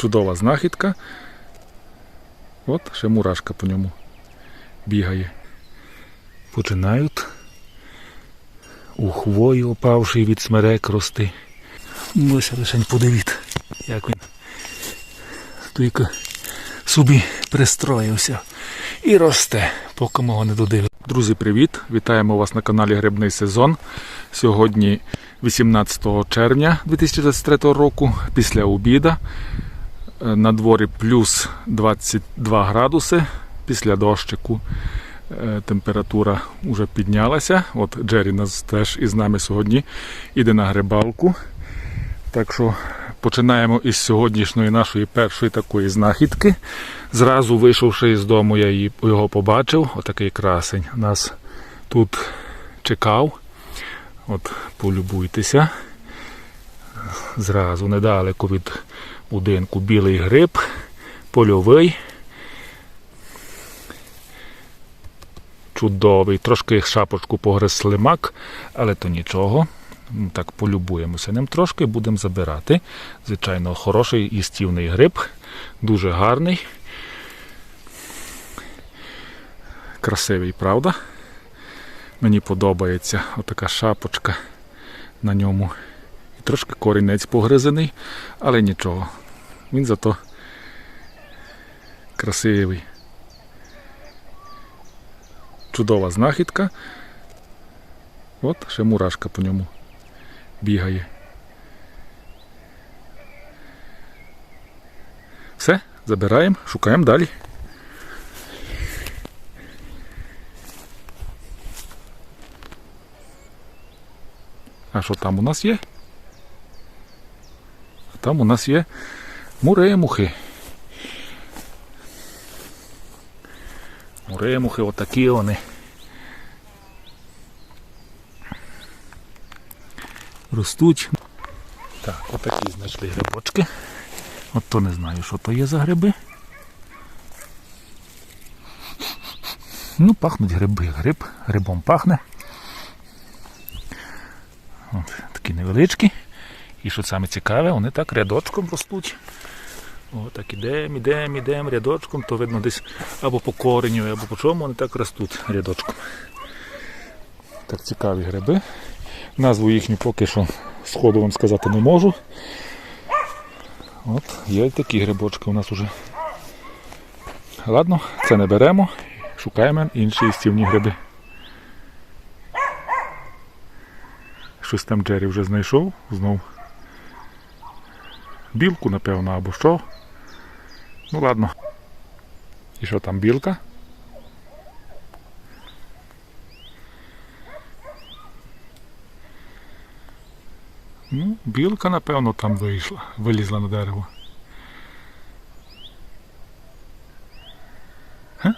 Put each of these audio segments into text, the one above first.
Чудова знахідка. От ще мурашка по ньому бігає. Починають у хвої опавший від смерек рости. Ось лишень подивіться, як він тільки собі пристроївся і росте, поки мого не додивив. Друзі, привіт! Вітаємо вас на каналі Грибний сезон. Сьогодні 18 червня 2023 року, після обіда. На дворі плюс 22 градуси. Після дощику е, температура вже піднялася. От Джері нас теж із нами сьогодні іде на грибалку. Так що починаємо із сьогоднішньої нашої першої такої знахідки. Зразу вийшовши з дому, я його побачив. Отакий красень нас тут чекав. От полюбуйтеся. Зразу недалеко від будинку білий гриб, польовий. Чудовий, трошки шапочку погриз слимак, але то нічого. Так полюбуємося ним трошки, будемо забирати. Звичайно, хороший їстівний гриб, дуже гарний. Красивий, правда? Мені подобається отака шапочка на ньому. Трошки корінець погризений, але нічого. Він зато красивий. Чудова знахідка. От ще мурашка по ньому бігає. Все, забираємо, шукаємо далі. А що там у нас є? Там у нас є муремухи. Муремухи отакі вони. Ростуть. Так, отакі знайшли грибочки. От то не знаю, що то є за гриби. Ну, пахнуть гриби. Гриб, грибом пахне. От, такі невеличкі. І що саме цікаве, вони так рядочком ростуть. О, так ідемо, ідемо, ідемо рядочком, то видно десь або по кореню, або по чому вони так ростуть рядочком. Так цікаві гриби. Назву їхню поки що сходу вам сказати не можу. От, є такі грибочки у нас уже. Ладно, це не беремо, шукаємо інші істівні гриби. Щось там Джері вже знайшов, знов. Білку, напевно, або що. Ну ладно. І що там білка? Ну, білка, напевно, там вийшла, вилізла на дерево. Га?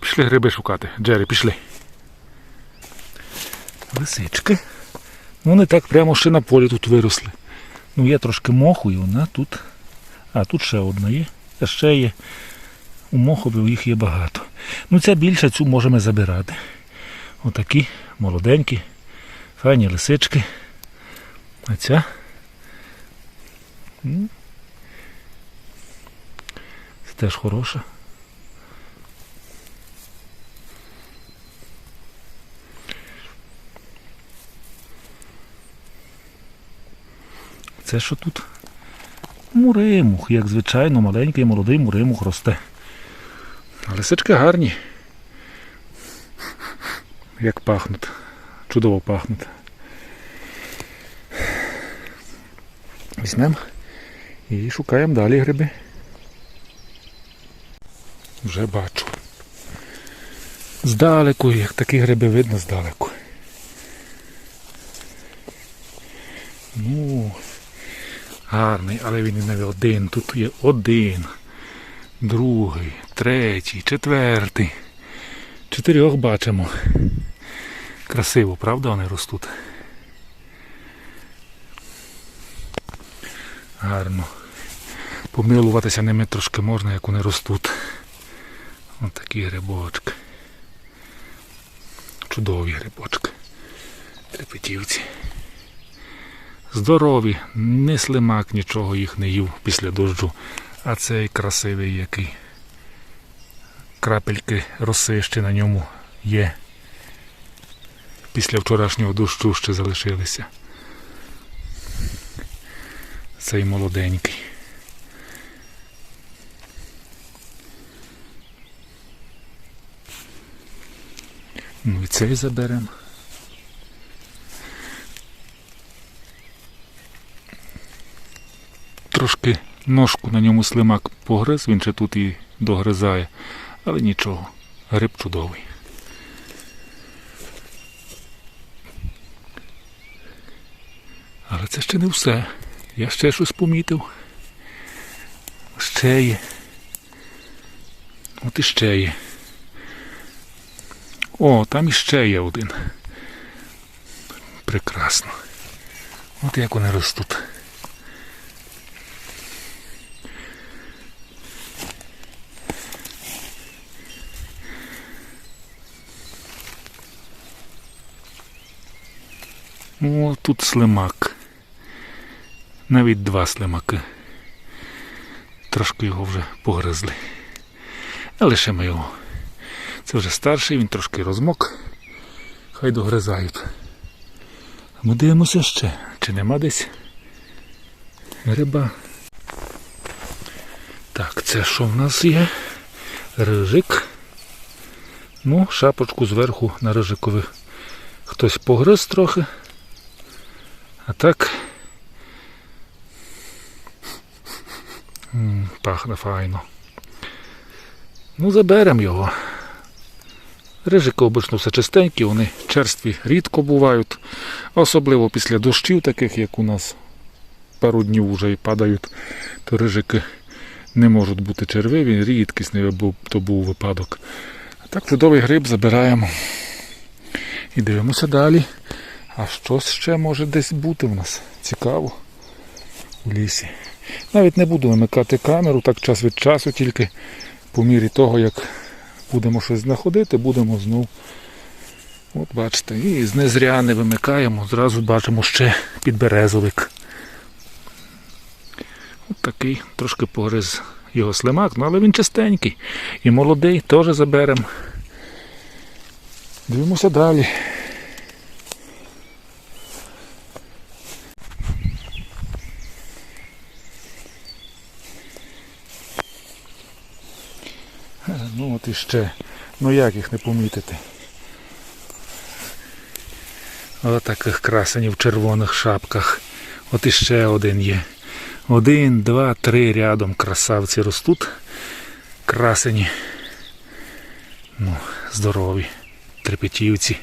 Пішли гриби шукати. Джері, пішли. Лисички. Ну, Вони так прямо ще на полі тут виросли. Ну, є трошки моху і вона тут. А, тут ще одна є. А ще є. У мохові їх є багато. Ну, ця більша, цю можемо забирати. Отакі молоденькі, файні лисички. А ця. Це теж хороша. Це що тут? Муримух, як звичайно, маленький молодий муримух росте. А лисички гарні. Як пахнуть. Чудово пахнуть. Візьмемо і шукаємо далі гриби. Вже бачу. Здалеку, як такі гриби видно здалеку. Ну, гарний, але він і не один. Тут є один, другий, третій, четвертий. Чотирьох бачимо. Красиво, правда, вони ростуть? Гарно. Помилуватися ними трошки можна, як вони ростуть. Ось такі грибочки. Чудові грибочки. Трепетівці. Здорові, не слимак, нічого їх не їв після дощу. А цей красивий який. Крапельки роси ще на ньому є. Після вчорашнього дощу ще залишилися. Цей молоденький. Ну і цей заберемо. Трошки ножку на ньому слимак погриз, він ще тут і догризає, але нічого, гриб чудовий. Але це ще не все. Я ще щось помітив. Ще є. От іще є. О, там іще є один. Прекрасно. От як вони ростуть. О, тут слимак. Навіть два слимаки. Трошки його вже погризли. Але ще ми його. Це вже старший, він трошки розмок. Хай догризають. Ми дивимося ще, чи нема десь гриба. Так, це що в нас є? Рижик. Ну, шапочку зверху на рижикові хтось погриз трохи. А так. Пахне файно. Ну, заберемо його. Рижики обично все чистенькі, вони черстві рідко бувають, особливо після дощів, таких як у нас пару днів вже і падають, то рижики не можуть бути червиві, рідкісний то був випадок. А так чудовий гриб забираємо. І дивимося далі. А щось ще може десь бути в нас. Цікаво. У лісі. Навіть не буду вимикати камеру, так час від часу, тільки по мірі того, як будемо щось знаходити, будемо знов. От бачите, і з незря не вимикаємо, зразу бачимо ще підберезовик. От такий, трошки погриз його слимак, ну але він чистенький. І молодий теж заберемо. Дивимося далі. Ну. Ну як їх не помітити? Ось таких красенів в червоних шапках. От іще один є. Один, два, три рядом красавці ростуть. Красені. Ну, здорові. Трепетівці.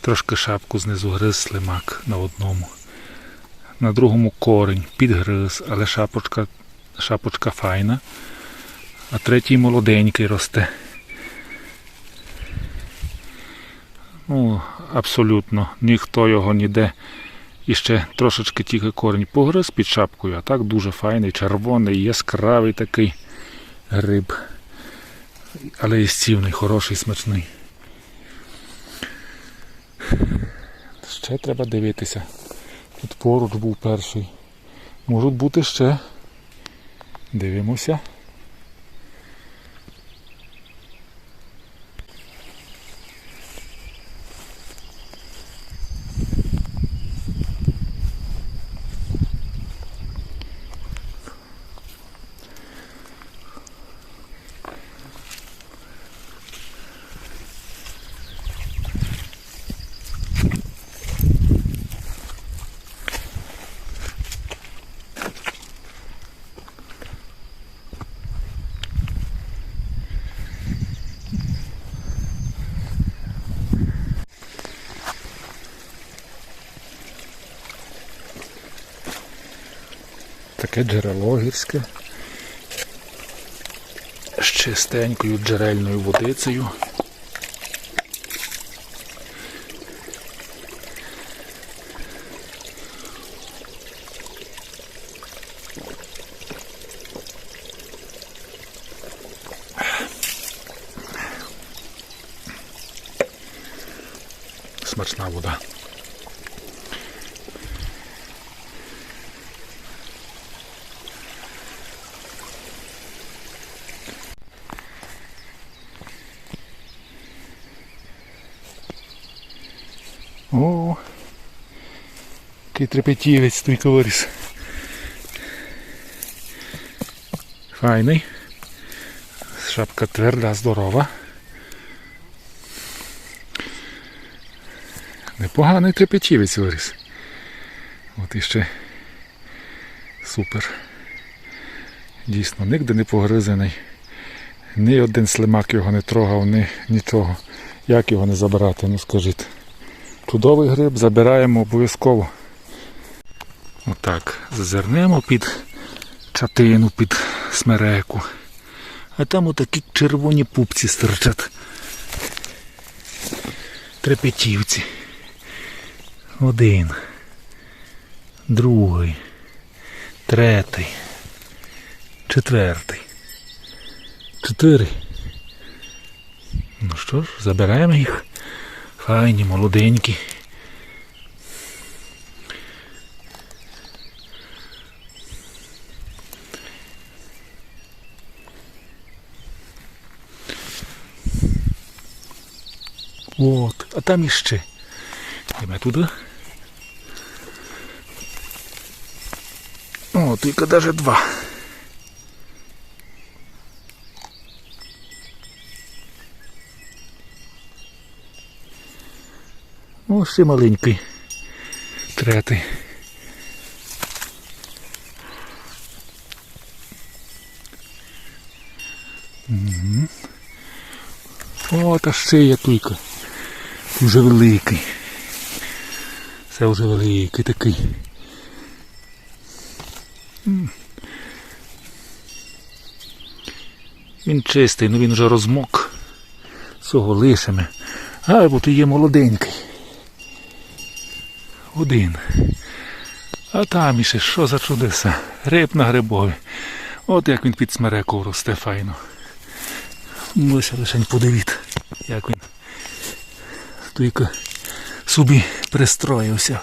Трошки шапку знизу гриз слимак на одному. На другому корень, підгриз, але шапочка, шапочка файна. А третій молоденький росте. Ну, абсолютно ніхто його ніде. І ще трошечки тільки корінь погриз під шапкою, а так дуже файний, червоний, яскравий такий гриб. Але і стівний, хороший, смачний. Ще треба дивитися. Тут поруч був перший. Можуть бути ще. Дивимося. Таке джерело гірське. З чистенькою джерельною водицею. О, який трепетівець той виріс. Файний. Шапка тверда, здорова. Непоганий трепетівець виріс. От іще супер. Дійсно, нігде не погризений. Ні один слимак його не трогав, ні нічого. Як його не забирати, ну скажіть. Чудовий гриб забираємо обов'язково. Отак. Зазирнемо під чатину, під смереку. А там отакі червоні пупці стирчать. Трепетівці. Один. Другий. Третій. Четвертий. Чотири. Ну що ж, забираємо їх. Файні, молоденькі. От, а там іще. Йдемо туди. О, тільки навіть два. О, ще маленький. Третий. Угу. О, та ще є тільки. Уже великий. Це вже великий такий. Він чистий, ну він вже розмок. Цього лишимо. А, бо ти є молоденький. Один. А там іще що за чудеса? Гриб на грибові. От як він під смереку росте файно. Лише лишень подивіться, як він тільки собі пристроївся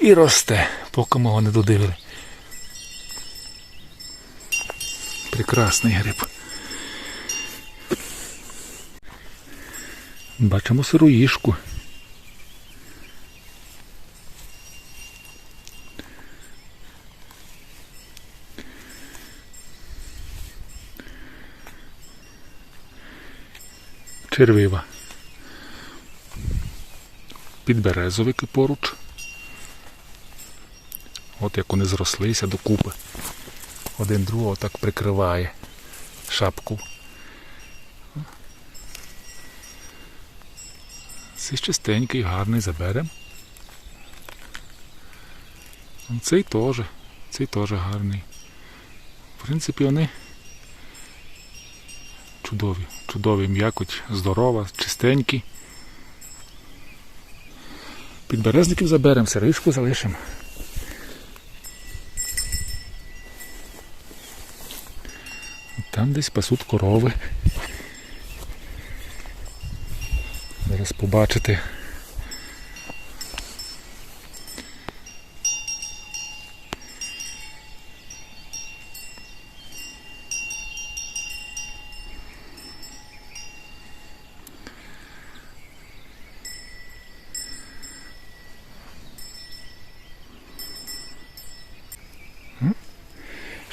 і росте, поки мого не додивили. Прекрасний гриб. Бачимо сироїшку. Червива. Підберезовики поруч. От як вони зрослися докупи. Один другого так прикриває шапку. Цей чистенький, гарний заберем. Цей теж, цей теж гарний. В принципі, вони чудові, чудові м'якоть, здорова, чистенькі. Підберезників заберемо, сервішку залишимо. Там десь пасуть корови. Зараз побачите.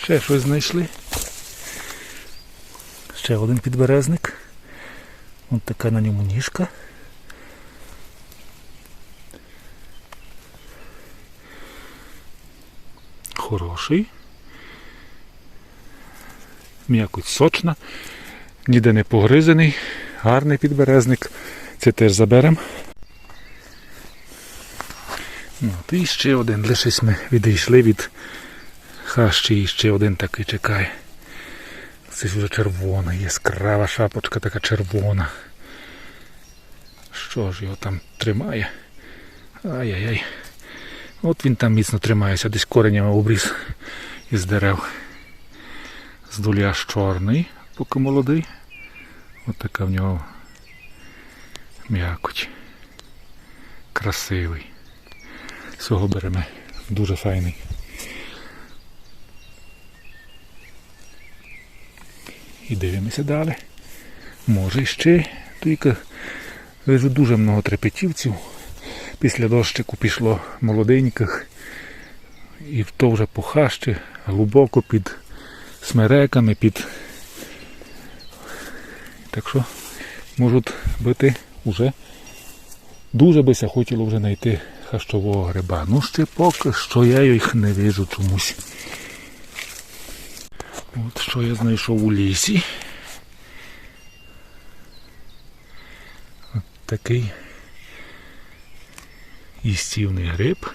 Ще щось знайшли. Ще один підберезник. Ось така на ньому ніжка. Хороший. М'якоть сочна, ніде не погризений, гарний підберезник. Це теж заберемо. От і ще один. Лишись ми відійшли від хащі і ще один такий чекає. Це ж вже червона, яскрава шапочка така червона. Що ж його там тримає? Ай-яй-яй. От він там міцно тримається, десь коренями обріз із дерев. Здуляш чорний, поки молодий. От така в нього м'якоть. Красивий. Цього беремо. Дуже файний. І дивимося далі. Може ще тільки вижу дуже много трепетівців. після дощику пішло молоденьких. І то вже по глибоко під смереками, під. Так що можуть бути вже дуже бися хотіло вже знайти хащового гриба. Ну ще поки що я їх не вижу чомусь. От що я знайшов у лісі. От такий їстівний гриб.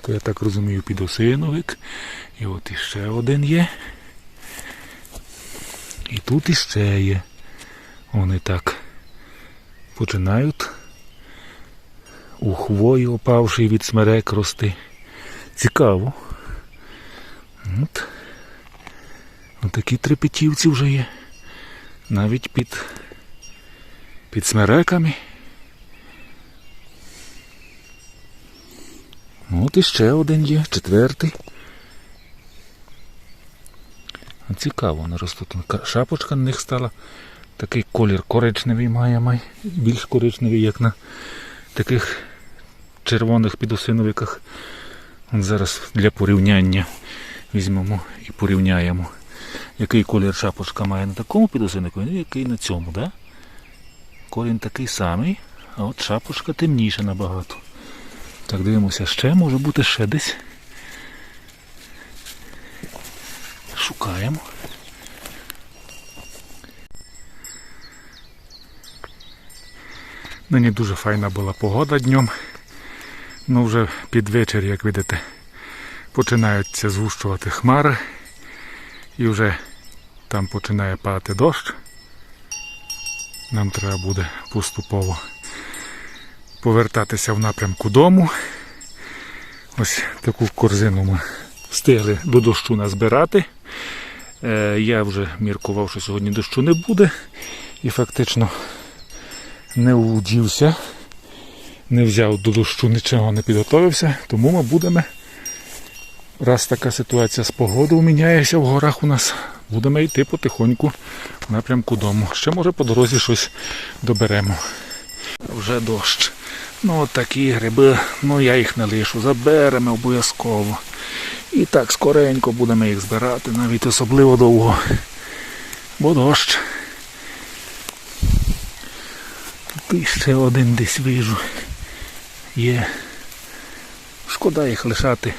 То я так розумію підосиновик. І от іще один є. І тут іще є. Вони так починають у хвої опавший від смерек рости. Цікаво. От. Такі трепетівці вже є. Навіть під, під смереками. От іще один є, четвертий. Цікаво, вони ростуть. Шапочка на них стала. Такий колір коричневий має, май. більш коричневий, як на таких червоних підосиновиках. Зараз для порівняння візьмемо і порівняємо, який колір шапочка має на такому підосинику, і який на цьому. Да? Корінь такий самий, а от шапочка темніша набагато. Так, дивимося, ще може бути ще десь. Шукаємо. Нині дуже файна була погода днем. Ну вже під вечір, як видите, починаються згущувати хмари. І вже там починає падати дощ. Нам треба буде поступово повертатися в напрямку дому. Ось таку корзину ми встигли до дощу назбирати. Е, я вже міркував, що сьогодні дощу не буде. І фактично не удівся, не взяв до дощу, нічого не підготовився, тому ми будемо. Раз така ситуація з погодою міняється в горах у нас, будемо йти потихоньку в напрямку дому. Ще може по дорозі щось доберемо. Вже дощ. Ну от такі гриби, ну я їх не лишу, заберемо обов'язково. І так скоренько будемо їх збирати, навіть особливо довго. Бо дощ. Тут ще один десь вижу. Є. Шкода їх лишати.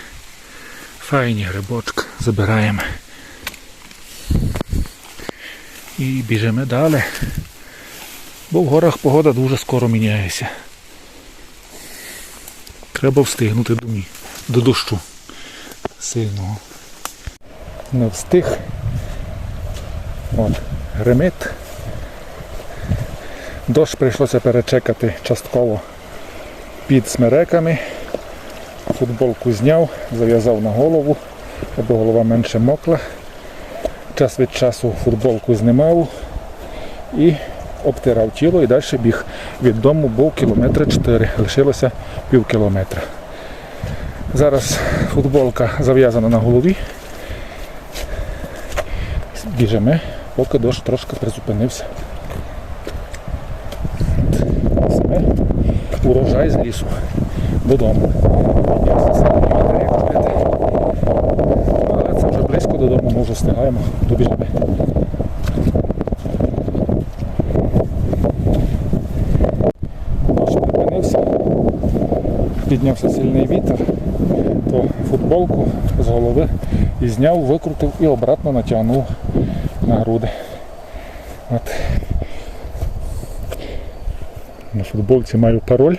Файні грибочки забираємо. І біжимо далі. Бо в горах погода дуже скоро міняється. Треба встигнути до, до дощу сильного. Не встиг. От, гримить. Дощ прийшлося перечекати частково під смереками. Футболку зняв, зав'язав на голову, аби голова менше мокла. Час від часу футболку знімав і обтирав тіло і далі біг. Від дому був кілометри 4, лишилося пів кілометра. Зараз футболка зав'язана на голові. Біжимо, поки дощ трошки призупинився. Урожай з лісу додому. Піднявся середній вітер, як кажете. Але це вже вже встигаємо, добіжимо. Дощ припинився, піднявся сильний вітер, то футболку з голови і зняв, викрутив і обратно натягнув на груди. От. На футболці маю пароль.